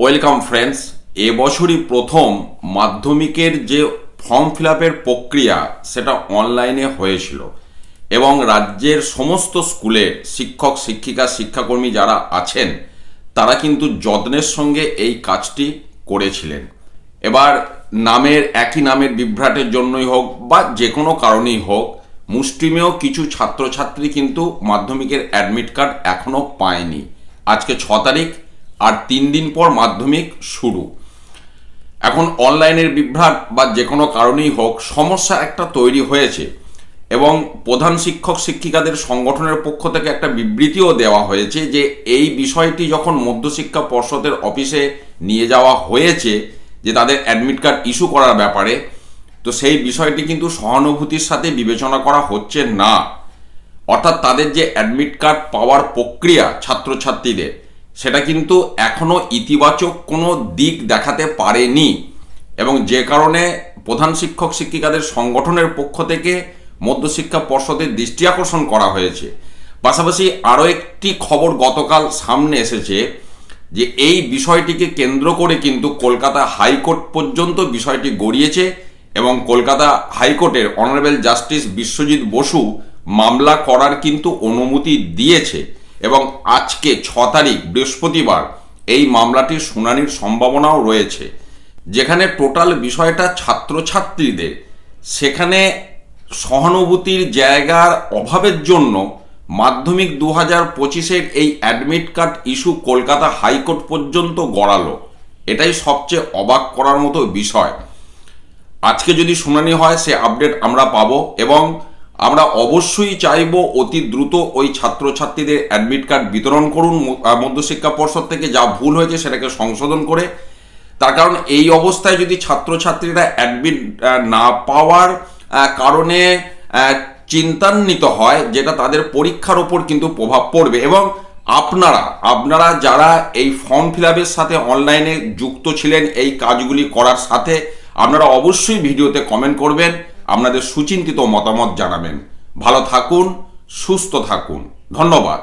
Welcome friends এবছরই প্রথম মাধ্যমিকের যে ফর্ম ফিল প্রক্রিয়া, সেটা অনলাইনে হয়েছিল। এবং রাজ্যের সমস্ত স্কুলে শিক্ষক, শিক্ষিকা, শিক্ষাকর্মী যারা আছেন, তারা কিন্তু যত্নের সঙ্গে এই কাজটি করেছিলেন। এবার নামের, একই নামের বিভ্রাটের জন্যই হোক বা যে কোনো কারণেই হোক মুষ্টিমেয় কিছু ছাত্রছাত্রী কিন্তু মাধ্যমিকের অ্যাডমিট কার্ড এখনও পায়নি। আজকে ছ তারিখ আর তিন দিন পর মাধ্যমিক শুরু। এখন অনলাইনের বিভ্রাট বা যে কোনো কারণেই হোক, সমস্যা একটা তৈরি হয়েছে এবং প্রধান শিক্ষক শিক্ষিকাদের সংগঠনের পক্ষ থেকে একটা বিবৃতিও দেওয়া হয়েছে যে এই বিষয়টি যখন মধ্যশিক্ষা পর্ষদের অফিসে নিয়ে যাওয়া হয়েছে যে তাদের অ্যাডমিট কার্ড ইস্যু করার ব্যাপারে, তো সেই বিষয়টি কিন্তু সহানুভূতির সাথে বিবেচনা করা হচ্ছে না। অর্থাৎ তাদের যে অ্যাডমিট কার্ড পাওয়ার প্রক্রিয়া ছাত্রছাত্রীদের সেটা কিন্তু এখনও ইতিবাচক কোনো দিক দেখাতে পারেনি। এবং যে কারণে প্রধান শিক্ষক শিক্ষিকাদের সংগঠনের পক্ষ থেকে মধ্যশিক্ষা পর্ষদের দৃষ্টি আকর্ষণ করা হয়েছে। পাশাপাশি আরও একটি খবর গতকাল সামনে এসেছে যে এই বিষয়টিকে কেন্দ্র করে কিন্তু কলকাতা হাইকোর্ট পর্যন্ত বিষয়টি গড়িয়েছে এবং কলকাতা হাইকোর্টের অনারেবল জাস্টিস বিশ্বজিৎ বসু মামলা করার কিন্তু অনুমতি দিয়েছে। এবং আজকে ছ তারিখ, বৃহস্পতিবার এই মামলাটির শুনানির সম্ভাবনাও রয়েছে। যেখানে টোটাল বিষয়টা ছাত্রছাত্রীদের। সেখানে সহানুভূতির জায়গার অভাবের জন্য মাধ্যমিক দু হাজার পঁচিশের এই admit card issue Kolkata high court পর্যন্ত গড়ালো। এটাই সবচেয়ে অবাক করার মতো বিষয়। আজকে যদি শুনানি হয়, সে আপডেট আমরা পাবো এবং আমরা অবশ্যই চাইব অতি দ্রুত ওই ছাত্রছাত্রীদের অ্যাডমিট কার্ড বিতরণ করুন মধ্যশিক্ষা পর্ষদ থেকে যা ভুল হয়েছে সেটাকে সংশোধন করে। তার কারণ এই অবস্থায় যদি ছাত্রছাত্রীরা অ্যাডমিট না পাওয়ার কারণে চিন্তান্বিত হয়, যেটা তাদের পরীক্ষার ওপর কিন্তু প্রভাব পড়বে। এবং আপনারা আপনারা যারা এই ফর্ম ফিল সাথে অনলাইনে যুক্ত ছিলেন, এই কাজগুলি করার সাথে, আপনারা অবশ্যই ভিডিওতে কমেন্ট করবেন। আপনাদের সুচিন্তিত মতামত জানাবেন। ভালো থাকুন সুস্থ থাকুন। ধন্যবাদ।